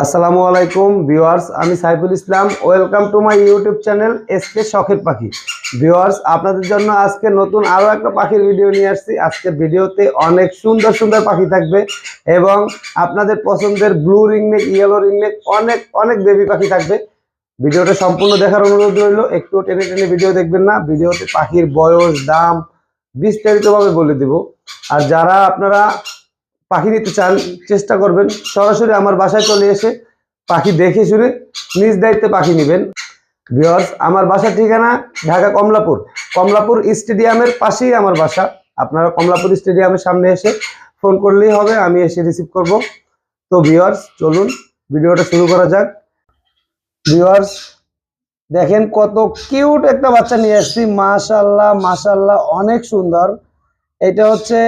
আসসালামু আলাইকুম ভিউয়ার্স, আমি Saiful Islam. Welcome to my YouTube channel SK শখের পাখি। ভিউয়ার্স, আপনাদের জন্য আজকে নতুন আরও একটা পাখির ভিডিও নিয়ে আসছি। আজকে ভিডিওতে অনেক সুন্দর সুন্দর পাখি থাকবে এবং আপনাদের পছন্দের ব্লু রিংনেক ইয়েলো রিংনেক অনেক অনেক বেবি পাখি থাকবে। ভিডিওটা সম্পূর্ণ দেখার অনুরোধ রইল, একটু টেনে টেনে ভিডিও দেখবেন না। ভিডিওতে পাখির বয়স, দাম বিস্তারিতভাবে বলে দিব। আর যারা আপনারা পাখি নিতে চান, চেষ্টা করবেন। সরাসরি আমার বাসায় চলে এসে পাখি দেখে শুনে নিজ দায়িত্বে পাখি নেবেন। ভিওর্স আমার বাসার ঠিকানা ঢাকা কমলাপুর। কমলাপুর স্টেডিয়ামের পাশেই আমার বাসা। আপনারা কমলাপুর স্টেডিয়ামের সামনে এসে ফোন করলেই হবে, আমি এসে রিসিভ করব। তো ভিওর্স চলুন ভিডিওটা শুরু করা যাক। ভিওর্স দেখেন কত কিউট একটা বাচ্চা নিয়ে আসছি। মাশাল্লাহ মাশাল্লাহ অনেক সুন্দর। এটা হচ্ছে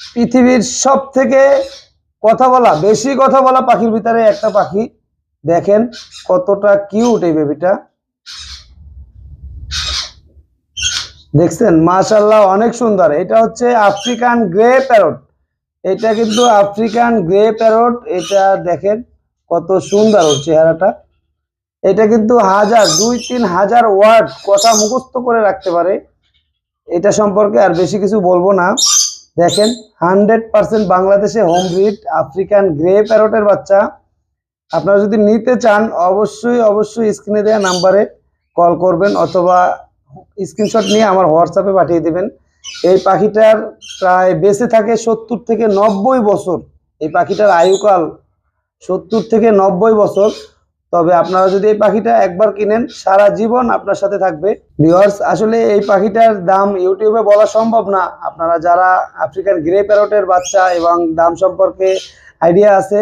পৃথিবীর সব থেকে কথা বলা, বেশি কথা বলা পাখির ভিতরে একটা পাখি। দেখেন কতটা কিউট এই বেবিটা দেখছেন? মাশাল্লাহ অনেক সুন্দর। এটা হচ্ছে আফ্রিকান গ্রে প্যারট এটা কিন্তু আফ্রিকান গ্রে প্যারট এটা দেখেন কত সুন্দর চেহারাটা। এটা কিন্তু হাজার, দুই তিন হাজার ওয়ার্ড কথা মুখস্থ করে রাখতে পারে। এটা সম্পর্কে আর বেশি কিছু বলব না। দেখেন হান্ড্রেড পার্সেন্ট বাংলাদেশে হোম ব্রিড আফ্রিকান গ্রে প্যারটের বাচ্চা। আপনারা যদি নিতে চান, অবশ্যই অবশ্যই স্ক্রিনে দেওয়া নাম্বারে কল করবেন অথবা স্ক্রিনশট নিয়ে আমার হোয়াটসঅ্যাপে পাঠিয়ে দেবেন। এই পাখিটার প্রায় বেঁচে থাকে সত্তর থেকে নব্বই বছর। এই পাখিটার আয়ুকাল সত্তর থেকে নব্বই বছর। তবে আপনারা যদি এই পাখিটা একবার কিনেন, সারা জীবন আপনার সাথে থাকবে। ভিউয়ার্স আসলে এই পাখিটার দাম ইউটিউবে বলা সম্ভব না। আপনারা যারা আফ্রিকান গ্রে প্যারটের বাচ্চা এবং দাম সম্পর্কে আইডিয়া আছে,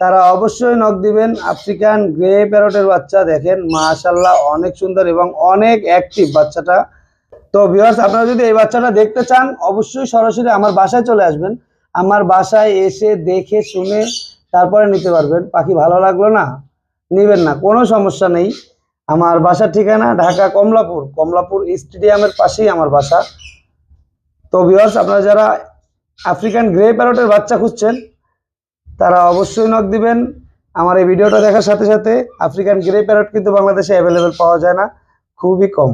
তারা অবশ্যই নখ দিবেন। আফ্রিকান গ্রে প্যারটের বাচ্চা, দেখেন মাশাল্লাহ অনেক সুন্দর এবং অনেক অ্যাক্টিভ বাচ্চাটা। তো ভিউয়ার্স আপনারা যদি এই বাচ্চাটা দেখতে চান, অবশ্যই সরাসরি আমার বাসায় চলে আসবেন। আমার বাসায় এসে দেখে শুনে তারপরে নিতে পারবেন। পাখি ভালো লাগল না? নেবেন না, কোনো সমস্যা নেই। আমার বাসার ঠিকানা ঢাকা কমলাপুর কমলাপুর স্টেডিয়ামের পাশেই আমার বাসা। তো ভিউয়ার্স আপনারা যারা আফ্রিকান গ্রে প্যারটের বাচ্চা খুঁজছেন, তারা অবশ্যই নক দিবেন। আমার এই ভিডিওটা দেখার সাথে সাথে আফ্রিকান গ্রে প্যারট কিন্তু বাংলাদেশে অ্যাভেলেবেল পাওয়া যায় না, খুবই কম।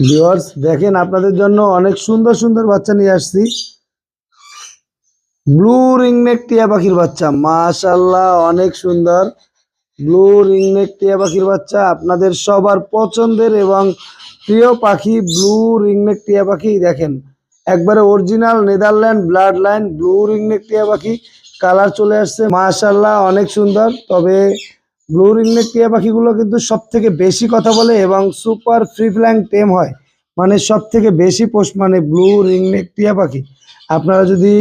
ভিউয়ার্স দেখেন আপনাদের জন্য অনেক সুন্দর সুন্দর বাচ্চা নিয়ে আসছি। ব্লু রিংনেক টিয়া পাখির বাচ্চা মাশাল্লাহ অনেক সুন্দর। ব্লু রিংনেক টিয়া পাখির বাচ্চা, আপনাদের সবার পছন্দের এবং প্রিয় পাখি ব্লু রিংনেক টিয়া পাখি, দেখেন। একবারে original Netherland blood line blue ringneck টিয়া পাখি কালার চলে আসছে মাশাল্লাহ অনেক সুন্দর। তবে ব্লু রিংনেক টিয়া পাখিগুলো কিন্তু সব থেকে বেশি কথা বলে এবং সুপার ফ্রি ফ্ল্যাং টেম হয়। মানে সব থেকে বেশি পোষ মানে ব্লু রিংনেক টিয়া পাখি। আপনারা যদি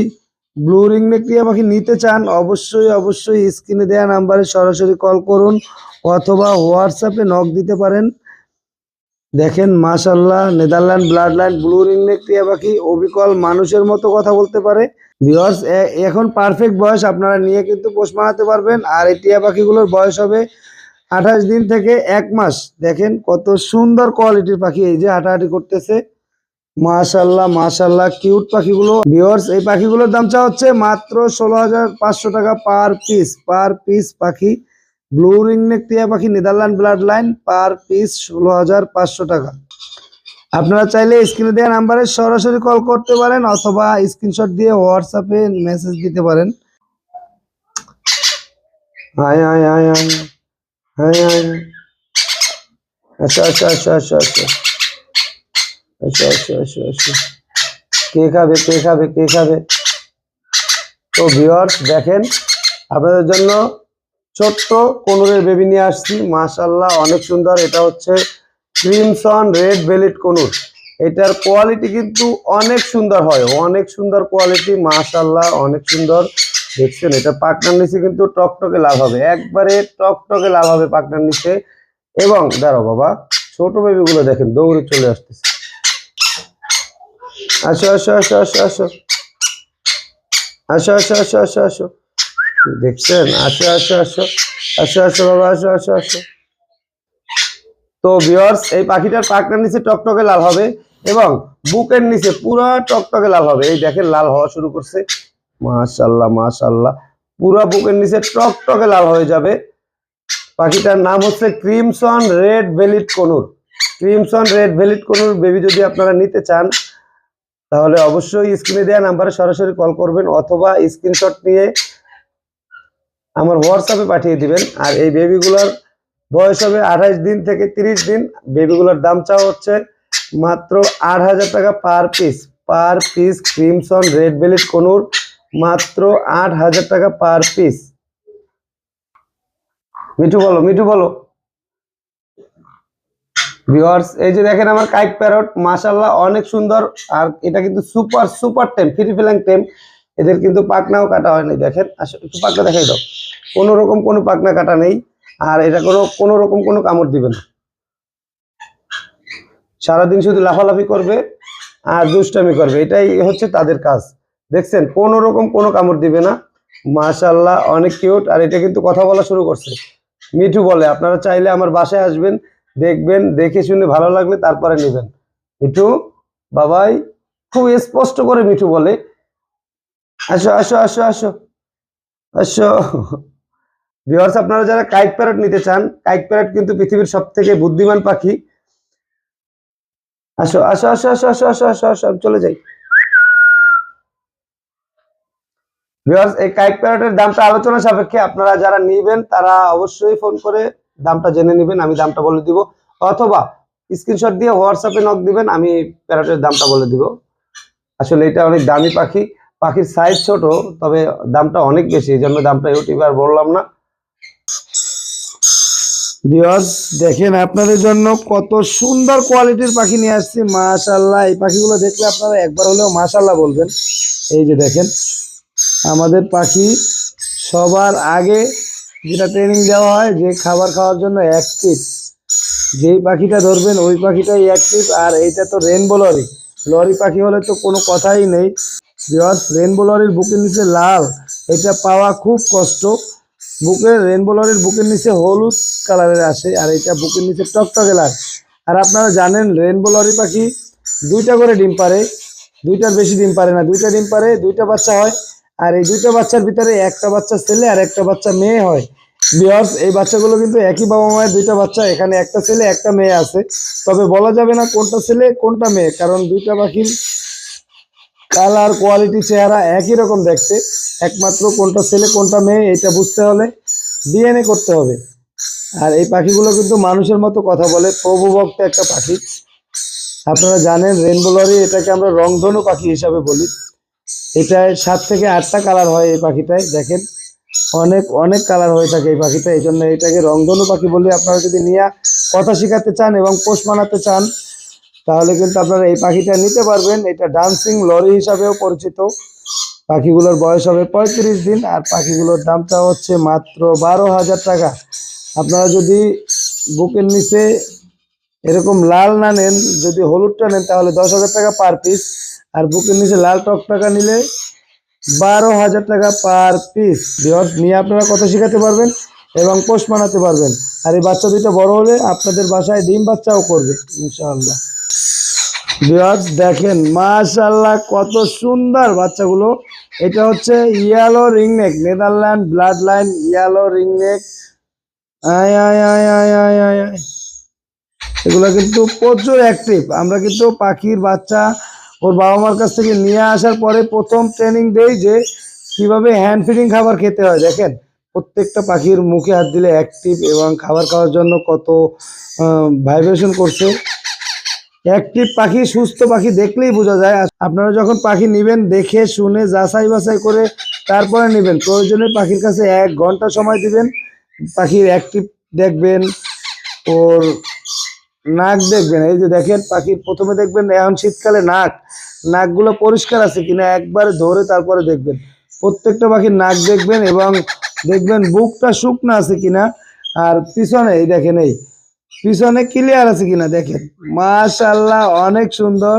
ব্লু রিংনেক টিয়া পাখি নিতে চান, অবশ্যই অবশ্যই স্ক্রিনে দেওয়া নাম্বারে সরাসরি কল করুন অথবা হোয়াটসঅ্যাপে নক দিতে পারেন। দেখেন মাশাল্লাহ Netherland blood line blue ringneck টিয়া পাখি অবিকল মানুষের মতো কথা বলতে পারে। ভিওর্স এখন পারফেক্ট বয়স, আপনারা নিয়ে কিন্তু পোষ মারাতে পারবেন। আর এই টিয়া পাখিগুলোর বয়স হবে আঠাশ দিন থেকে এক মাস। দেখেন, কত সুন্দর কোয়ালিটির পাখি এই যে হাঁটাহাঁটি করতেছে। মাশাল্লাহ মাশাল্লাহ কিউট পাখিগুলো। ভিওর্স এই পাখিগুলোর দাম চা হচ্ছে মাত্র ষোলো হাজার পাঁচশো টাকা পার পিস। পার পিস পাখি। ব্লু রিংনেক টিয়া পাখি, Netherland blood line, per piece ষোলো হাজার পাঁচশো টাকা। আপনারা চাইলে স্ক্রিনে দেওয়া নাম্বারে সরাসরি কল করতে পারেন অথবা স্ক্রিনশট দিয়ে হোয়াটসঅ্যাপে মেসেজ দিতে পারেন। আচ্ছা আচ্ছা আচ্ছা আচ্ছা আচ্ছা। আচ্ছা আচ্ছা আচ্ছা আচ্ছা। কে খাবে কে খাবে কে খাবে? তো ভিওয়ার্স দেখেন, আপনাদের জন্য ছোট্ট কোনুরের বেবি নিয়ে আসছি। মাশাল্লাহ অনেক সুন্দর। এটা হচ্ছে ক্রিমসন রেড বেলিট কোনুর। এটার কোয়ালিটি কিন্তু অনেক সুন্দর হয়। অনেক সুন্দর কোয়ালিটি মাশাল্লাহ অনেক সুন্দর। দেখছেন, এটা পাকনার নিচে কিন্তু টকটকে লাভ হবে। একবারে টকটকে লাভ হবে পাকনার নিচে। এবং, দাঁড়াও বাবা, ছোট বেবিগুলো দেখেন, দৌড়ে চলে আসতেছে। আসো আসো আসো আসো আসো। আসো আসো আসো আসো আসো। দেখছেন? আসো আসো আসো। আসো আসো, বাবা, আসো আসো আসো। তো ভিওর্স এই পাখিটার পাকনার নিচে টকটকে লাল হবে এবং বুকের নিচে পুরো টকটকে লাল হবে। এই দেখেন, লাল হওয়া শুরু করছে। মাশাল্লাহ মাশাল্লাহ। পুরো বুকের নিচে টকটকে লাল হয়ে যাবে। পাখিটার নাম হচ্ছে crimson red bellied conure. Crimson red bellied conure baby যদি আপনারা নিতে চান তাহলে অবশ্যই স্ক্রিনে দেওয়া নাম্বারে সরাসরি কল করবেন অথবা স্ক্রিনশট নিয়ে আমার হোয়াটসঅ্যাপে পাঠিয়ে দিবেন। আর এই বেবিগুলোর বয়স হবে আঠাইশ দিন থেকে তিরিশ দিন। বেবিগুলোর দাম চাওয়া হচ্ছে মাত্র আট হাজার টাকা per piece per piece crimson red bellied conure মাত্র আট হাজার টাকা পার পিস মিঠু বলো মিঠু বলো। ভিউয়ার্স, এই যে দেখেন আমার কাইক প্যারট মাশাল্লাহ অনেক সুন্দর। আর এটা কিন্তু super super tame, free flying tame. এদের কিন্তু পাকনাও কাটা হয়নি, দেখেন। আসলে একটু পাকনা দেখাই দাও। কোনো রকম কোনো পাকনা কাটা নেই, আর এটা কোনো কোনো রকম কোনো কামড় দিবে না। সারাদিন শুধু লাফালাফি করবে আর দুষ্টামি করবে, এটাই হচ্ছে তাদের কাজ। দেখছেন, কোনো রকম কোনো কামড় দিবে না। মাশাল্লাহ অনেক কিউট। আর এটা কিন্তু কথা বলা শুরু করছে। মিঠু বলে, আপনারা চাইলে আমার বাসায় আসবেন দেখবেন দেখে শুনে ভালো লাগলে তারপরে নেবেন মিঠু বাবাই খুব স্পষ্ট করে মিঠু বলে আসো আসো আসো আসো আসো ভিউয়ার্স আপনারা যারা কাইক প্যারট নিতে চান কাইক প্যারট কিন্তু পৃথিবীর সব থেকে বুদ্ধিমান পাখি আসো আসো আসো আসো আসো আসো আসো আসো আমি চলে যাই ভিউয়ার্স এই কাইক প্যারটের দামটা আলোচনা সাপেক্ষে আপনারা যারা নিবেন তারা অবশ্যই ফোন করে দামটা জেনে নেবেন, আমি দামটা বলে দিব। অথবা স্ক্রিনশট দিয়ে হোয়াটসঅ্যাপে নক দিবেন, আমি প্যারটের দামটা বলে দিব। আসলে এটা অনেক দামি পাখি। পাখির সাইজ ছোট, তবে দামটা অনেক বেশি, এই জন্য দামটা ইউটিউবে আর বললাম না। ভিউয়ার্স দেখেন আপনাদের জন্য কত সুন্দর কোয়ালিটির পাখি নিয়ে আসছি মাশাল্লাহ এই পাখিগুলো দেখলে আপনারা একবার হলেও মাশাল্লাহ বলবেন। এই যে দেখেন, আমাদের পাখি সবার আগে যেটা ট্রেনিং দেওয়া হয়, যে খাবার খাওয়ার জন্য অ্যাক্টিভ যেই পাখিটা ধরবেন, ওই পাখিটাই অ্যাক্টিভ আর এইটা তো রেনবো লরি লরি পাখি হলে তো কোনো কথাই নেই। বিকজ রেনবো লরির বুকের নিচে লাল। এটা পাওয়া খুব কষ্ট। বুকের রেনবো লরির বুকের নিচে হলুদ কালারের আসে, আর এটা বুকের নিচে টকটকে লাল। আর আপনারা জানেন রেনবো লরি পাখি দুইটা করে ডিম পারে দুইটার বেশি ডিম পারে না। দুইটা ডিম পারে দুইটা বাচ্চা হয়, আর এই দুইটা বাচ্চার ভিতরে একটা বাচ্চা ছেলে আর একটা বাচ্চা মেয়ে হয়। বিয়ার্স এই বাচ্চাগুলো কিন্তু একই বাবা মায়ের দুইটা বাচ্চা, এখানে একটা ছেলে, একটা মেয়ে আছে। তবে বলা যাবে না কোনটা ছেলে, কোনটা মেয়ে, কারণ দুইটা পাখির কালার, কোয়ালিটি, চেহারা একই রকম দেখতে। একমাত্র কোনটা ছেলে, কোনটা মেয়ে, এটা বুঝতে হলে ডিএনএ করতে হবে। আর এই পাখিগুলো কিন্তু মানুষের মতো কথা বলে। প্রভুভক্ত একটা পাখি। আপনারা জানেন রেনবো লরি এটাকে আমরা রংধনু পাখি হিসাবে বলি। এটায় সাত থেকে আটটা কালার হয় এই পাখিটায়, দেখেন। অনেক অনেক কালার হয়ে থাকে এই পাখিটা, এই জন্য এটাকে রংধনু পাখি বলে আপনারা যদি নিয়ে কথা শেখাতে চান এবং পোষ মানাতে চান, তাহলে কিন্তু আপনারা এই পাখিটা নিতে পারবেন। এটা ডান্সিং লরি হিসাবেও পরিচিত। পাখিগুলোর বয়স হবে পঁয়ত্রিশ দিন আর পাখিগুলোর দামটা হচ্ছে মাত্র বারো হাজার টাকা। আপনারা যদি বুকের নিচে এরকম লাল না নেন, যদি হলুদটা নেন, তাহলে দশ হাজার টাকা পার পিস আর বুকের নিচে লাল টক টাকা নিলে বারো হাজার টাকা পার পিস বিহস নিয়ে আপনারা কত শেখাতে পারবেন এবং পোষ মানাতে পারবেন। আর এই বাচ্চা দুটো বড় হলে আপনাদের বাসায় ডিম বাচ্চাও করবে, ইনশাআল্লাহ। বিহস দেখেন মাশাল্লাহ কত সুন্দর বাচ্চাগুলো। এটা হচ্ছে yellow ringneck Netherland blood line yellow ringneck আয় এগুলো কিন্তু প্রচুর অ্যাক্টিভ আমরা কিন্তু পাখির বাচ্চা ওর বাবা মার কাছ থেকে নিয়ে আসার পরে প্রথম ট্রেনিং দেই যে কীভাবে হ্যান্ড ফিডিং খাবার খেতে হয়। দেখেন, প্রত্যেকটা পাখির মুখে হাত দিলে অ্যাক্টিভ এবং খাবার খাওয়ার জন্য কত ভাইব্রেশন করছে। অ্যাক্টিভ পাখি, সুস্থ পাখি দেখলেই বোঝা যায়। আপনারা যখন পাখি নেবেন, দেখে, শুনে, যাচাই বাছাই করে তারপরে নেবেন। প্রয়োজনে পাখির কাছে এক ঘণ্টা সময় দিবেন। পাখির অ্যাক্টিভ দেখবেন, ওর নাক দেখবেন, এই যে দেখেন পাখির প্রথমে দেখবেন এখন শীতকালে নাক, নাকগুলো পরিষ্কার আছে কিনা একবারে ধরে তারপরে দেখবেন। প্রত্যেকটা পাখির নাক দেখবেন এবং দেখবেন বুকটা শুকনো আছে কিনা। আর পিছনে, এই দেখেন এই, পিছনে ক্লিয়ার আছে কিনা দেখেন। মাশাল্লাহ অনেক সুন্দর।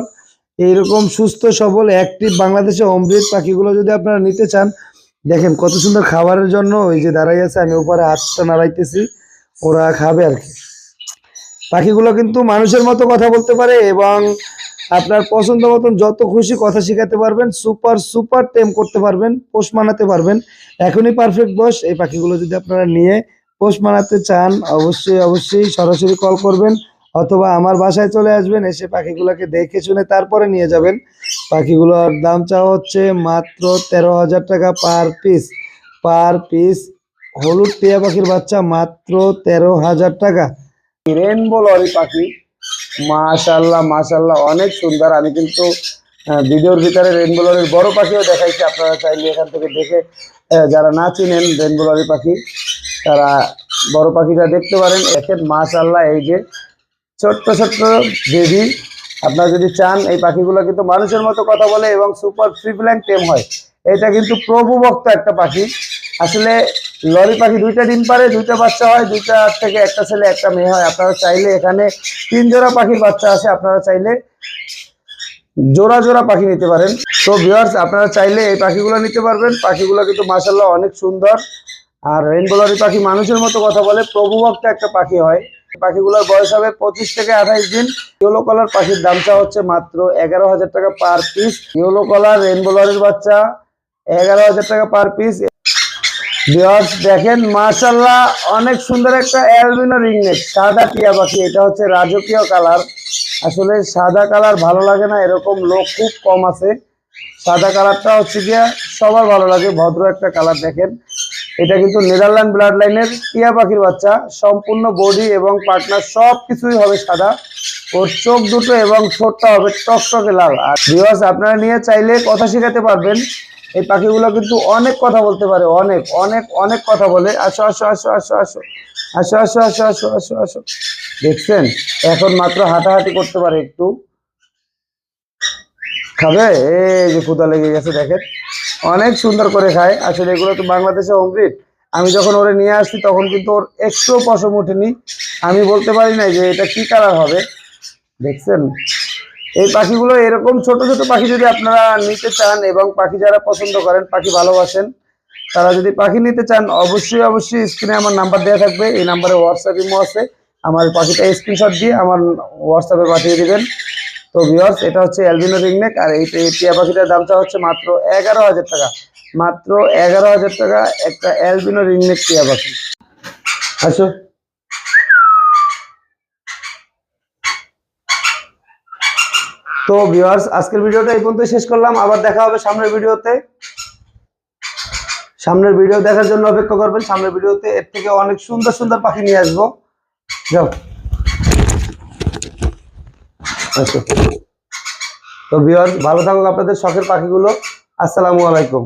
এইরকম সুস্থ, সবল অ্যাক্টিভ বাংলাদেশে অমৃত পাখিগুলো যদি আপনারা নিতে চান, দেখেন কত সুন্দর খাবারের জন্য ওই যে দাঁড়াই আছে, আমি উপরে হাতটা নাড়াইতেছি, ওরা খাবে আর কি। পাখিগুলো কিন্তু মানুষের মতো কথা বলতে পারে এবং আপনার পছন্দ মতন যত খুশি কথা শেখাতে পারবেন, সুপার সুপার টেম করতে পারবেন, পোষ মানাতে পারবেন। এখনই পারফেক্ট বয়স, এই পাখিগুলো যদি আপনারা নিয়ে পোষ মানাতে চান, অবশ্যই অবশ্যই সরাসরি কল করবেন অথবা আমার বাসায় চলে আসবেন, এসে পাখিগুলোকে দেখে শুনে তারপরে নিয়ে যাবেন। পাখিগুলোর দাম চাওয়া হচ্ছে মাত্র তেরো হাজার টাকা পার পিস পার পিস হলুদ টিয়া পাখির বাচ্চা মাত্র তেরো হাজার টাকা। রেনবো লরি পাখি। মাশাল্লাহ মাশাল্লাহ অনেক সুন্দর। আমি কিন্তু ভিডিওর ভিতরে রেনবো লরির বড় পাখিও দেখাইছি, আপনারা চাইলে এখান থেকে দেখে যারা না চিনেন রেনবো লরি পাখি, তারা বড় পাখিটা দেখতে পারেন। দেখেন মাশাল্লাহ এই যে ছোট্ট ছোট্ট বেবি আপনারা যদি চান, এই পাখিগুলো কিন্তু মানুষের মতো কথা বলে এবং সুপার ফ্রিপ্ল্যাং টেম হয়। এটা কিন্তু প্রভুভক্ত একটা পাখি। আসলে লরি পাখি দুইটা ডিম পারে দুইটা বাচ্চা হয়, দুইটা থেকে একটা ছেলে, একটা মেয়ে হয়। আপনারা চাইলে এখানে তিন জোড়া পাখির বাচ্চা আছে, আপনারা চাইলে জোড়া জোড়া পাখি নিতে পারেন। তো ভিওয়ার্স আপনারা চাইলে এই পাখিগুলো নিতে পারবেন। পাখিগুলো কিন্তু মাসাল্লাহ অনেক সুন্দর। আর রেনবোলারি পাখি মানুষের মতো কথা বলে প্রভুভক্ত একটা পাখি হয়। পাখিগুলোর বয়স হবে পঁচিশ থেকে আঠাইশ দিন। ইয়েলো কলার পাখির দামটা হচ্ছে মাত্র এগারো হাজার টাকা পার পিস ইয়েলো কালার রেনবোলারির বাচ্চা, এগারো হাজার টাকা পার পিস ভিউয়ার্স দেখেন মাশাল্লাহ অনেক সুন্দর একটা অ্যালবিনো রিংনেট সাদা টিয়া পাখি, এটা হচ্ছে রাজকীয় কালার আসলে সাদা কালার ভালো লাগে না, এরকম লোক খুব কম আছে। সাদা কালারটা হচ্ছে গিয়া সবার ভালো লাগে, ভদ্র একটা কালার দেখেন। এটা কিন্তু নেদারল্যান্ড ব্লাড লাইনের টিয়া পাখির বাচ্চা, সম্পূর্ণ বডি এবং পার্টনার সব কিছুই হবে সাদা। ওর চোখ দুটো এবং ঠোঁটটা হবে টকটকে লাল। আর ভিউয়ার্স আপনারা নিয়ে চাইলে কথা শেখাতে পারবেন। এই পাখিগুলো কিন্তু অনেক কথা বলতে পারে অনেক অনেক অনেক কথা বলে আসো আসো আসো আসো আসো আসো আসো আসো আসো আসো আসো দেখছেন এখন মাত্র হাঁটাহাঁটি করতে পারে একটু খাবে এই যে ক্ষুদা লেগে গেছে দেখেন অনেক সুন্দর করে খায় আসলে এগুলো তো বাংলাদেশে অমৃত আমি যখন ওরে নিয়ে আসছি তখন কিন্তু ওর একটুও পশম ওঠেনি আমি বলতে পারি না যে এটা কি কালার হবে দেখছেন এই পাখিগুলো এরকম ছোট ছোট পাখি যদি আপনারা নিতে চান এবং পাখি যারা পছন্দ করেন, পাখি ভালোবাসেন, তারা যদি পাখি নিতে চান, অবশ্যই অবশ্যই স্ক্রিনে আমার নাম্বার দেওয়া থাকবে। এই নাম্বারে হোয়াটসঅ্যাপ ইমো আছে। আমার পাখিটা স্ক্রিনশট দিয়ে আমার হোয়াটসঅ্যাপে পাঠিয়ে দেবেন। তো ভিওর্স এটা হচ্ছে অ্যালবিনো রিংনেক আর এই টিয়া পাখিটার দামটা হচ্ছে মাত্র এগারো হাজার টাকা। মাত্র এগারো হাজার টাকা একটা অ্যালবিনো রিংনেক টিয়া পাখি। আসো। তো ভিউয়ার্স আজকের ভিডিওটা এই পর্যন্ত শেষ করলাম। আবার দেখা হবে সামনের ভিডিওতে। সামনের ভিডিও দেখার জন্য অপেক্ষা করবেন। সামনের ভিডিওতে এর থেকে অনেক সুন্দর সুন্দর পাখি নিয়ে আসব। যাও। আচ্ছা। তো ভিউয়ার্স ভালো থাকুক আপনাদের শখের পাখিগুলো। আসসালামু আলাইকুম।